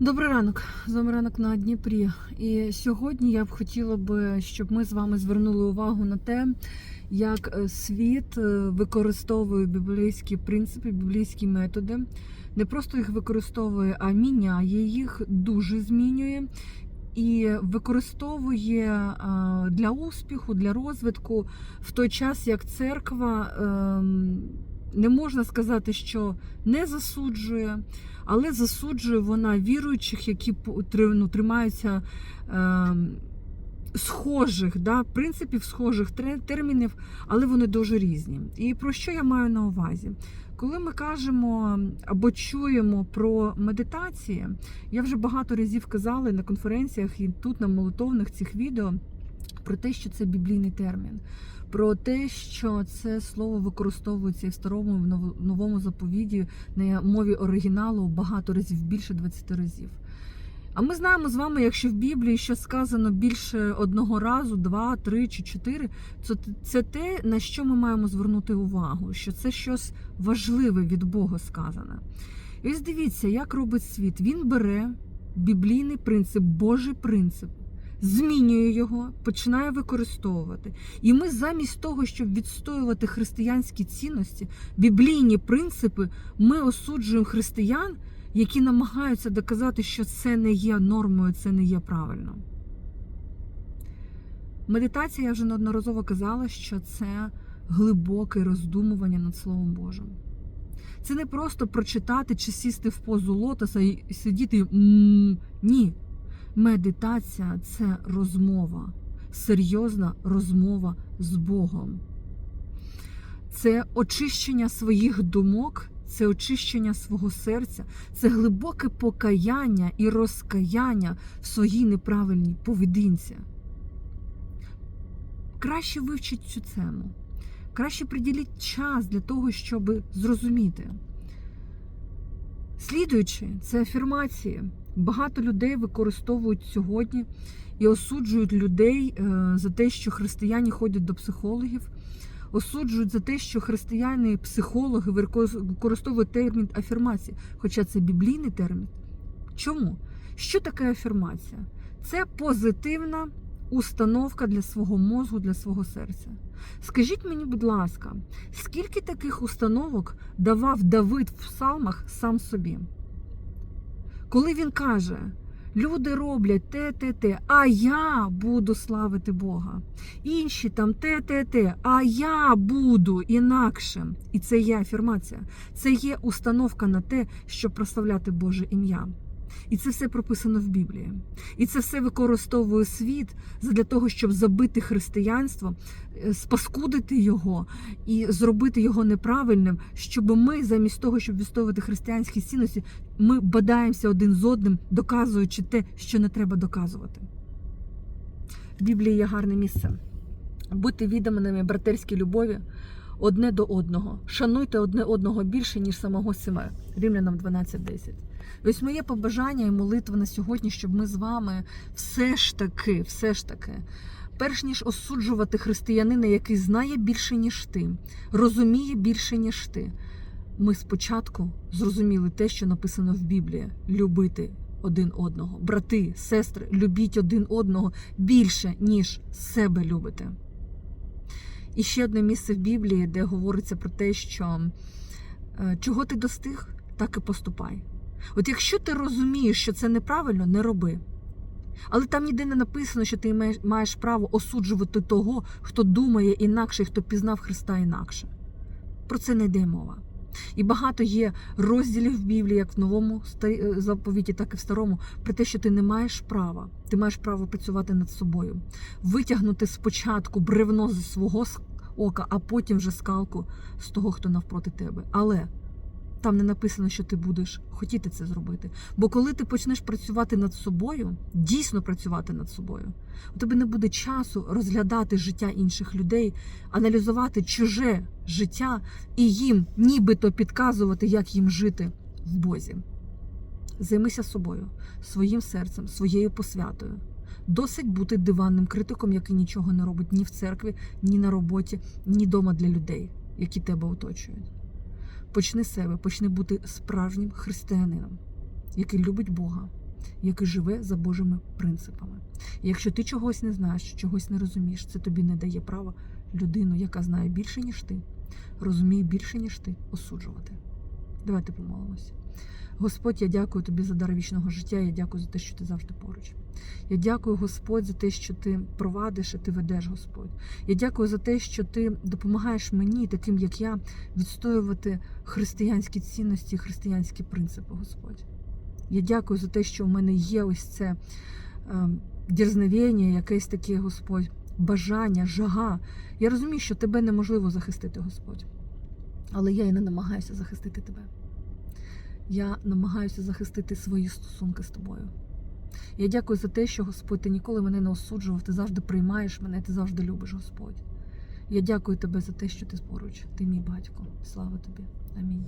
Добрий ранок, з вами ранок на Дніпрі. І сьогодні я б хотіла би, щоб ми з вами звернули увагу на те, як е, світ е, використовує біблійські принципи, біблійські методи. Не просто їх використовує, а міняє їх, дуже змінює. І використовує е, для успіху, для розвитку в той час, як церква ем, не можна сказати, що не засуджує, але засуджує вона віруючих, які ну, тримаються е, схожих, да, принципів, схожих термінів, але вони дуже різні. І про що я маю на увазі? Коли ми кажемо або чуємо про медитації, я вже багато разів казала на конференціях і тут на молитовних цих відео про те, що це біблійний термін, про те, що це слово використовується і в старому і в ново- новому заповіді на мові оригіналу багато разів, більше 20 разів. А ми знаємо з вами, якщо в Біблії що сказано більше одного разу, два, три чи чотири, то це те, на що ми маємо звернути увагу, що це щось важливе від Бога сказане. І ось дивіться, як робить світ. Він бере біблійний принцип, Божий принцип, змінює його, починає використовувати. І ми замість того, щоб відстоювати християнські цінності, біблійні принципи, ми осуджуємо християн, які намагаються доказати, що це не є нормою, це не є правильно. Медитація, я вже неодноразово казала, що це глибоке роздумування над Словом Божим. Це не просто прочитати чи сісти в позу лотоса і сидіти. «М, Ні. Медитація це розмова, серйозна розмова з Богом. Це очищення своїх думок, це очищення свого серця, це глибоке покаяння і розкаяння в своїй неправильній поведінці. Краще вивчіть цю тему. Краще приділіть час для того, щоб зрозуміти. Слідуючи, це афірмації. Багато людей використовують сьогодні і осуджують людей е, за те, що християни ходять до психологів, осуджують за те, що християни, психологи використовують термін афірмації, хоча це біблійний термін. Чому? Що таке афірмація? Це позитивна установка для свого мозку, для свого серця. Скажіть мені, будь ласка, скільки таких установок давав Давид в псалмах сам собі? Коли він каже, люди роблять те, те, те, а я буду славити Бога. Інші там те, те, те, а я буду інакше. І це є афірмація. Це є установка на те, щоб прославляти Боже ім'я. І це все прописано в Біблії. І це все використовує світ для того, щоб забити християнство, е, спаскудити його і зробити його неправильним, щоб ми, замість того, щоб відстоювати християнські цінності, ми бадаємося один з одним, доказуючи те, що не треба доказувати. В Біблії є гарне місце. Будьте відданими братерській любові одне до одного. Шануйте одне одного більше, ніж самого себе. Римлянам 12.10. Ось моє побажання і молитва на сьогодні, щоб ми з вами все ж таки, все ж таки, перш ніж осуджувати християнина, який знає більше, ніж ти, розуміє більше, ніж ти, ми спочатку зрозуміли те, що написано в Біблії: любити один одного. Брати, сестри, любіть один одного більше, ніж себе любите. І ще одне місце в Біблії, де говориться про те, що е, чого ти достиг, так і поступай. От якщо ти розумієш, що це неправильно, не роби. Але там ніде не написано, що ти маєш- право осуджувати того, хто думає інакше, хто пізнав Христа інакше. Про це не йде мова. І багато є розділів в Біблії, як в новому е, заповіті, так і в старому, про те, що ти не маєш права. Ти маєш право працювати над собою, витягнути спочатку бревно зі свого ока, а потім вже скалку з того, хто навпроти тебе. Але там не написано, що ти будеш хотіти це зробити. Бо коли ти почнеш працювати над собою, дійсно працювати над собою, у тебе не буде часу розглядати життя інших людей, аналізувати чуже життя і їм нібито підказувати, як їм жити в Бозі. Займися собою, своїм серцем, своєю посвятою. Досить бути диванним критиком, який нічого не робить ні в церкві, ні на роботі, ні дома для людей, які тебе оточують. Почни себе, почни бути справжнім християнином, який любить Бога, який живе за Божими принципами. І якщо ти чогось не знаєш, чогось не розумієш, це тобі не дає права людину, яка знає більше, ніж ти, розуміє більше, ніж ти, осуджувати. Давайте помолимося. Господь, я дякую тобі за дар вічного життя. Я дякую за те, що ти завжди поруч. Я дякую, Господь, за те, що ти провадиш і ти ведеш, Господь. Я дякую за те, що ти допомагаєш мені, таким як я, відстоювати християнські цінності, християнські принципи, Господь. Я дякую за те, що в мене є ось це е, дерзновення, якесь таке, Господь, бажання, жага. Я розумію, що тебе неможливо захистити, Господь. Але я і не намагаюся захистити тебе. Я намагаюся захистити свої стосунки з тобою. Я дякую за те, що Господь, ти ніколи мене не осуджував, ти завжди приймаєш мене, ти завжди любиш, Господь. Я дякую тебе за те, що ти поруч. Ти мій батько. Слава тобі. Амінь.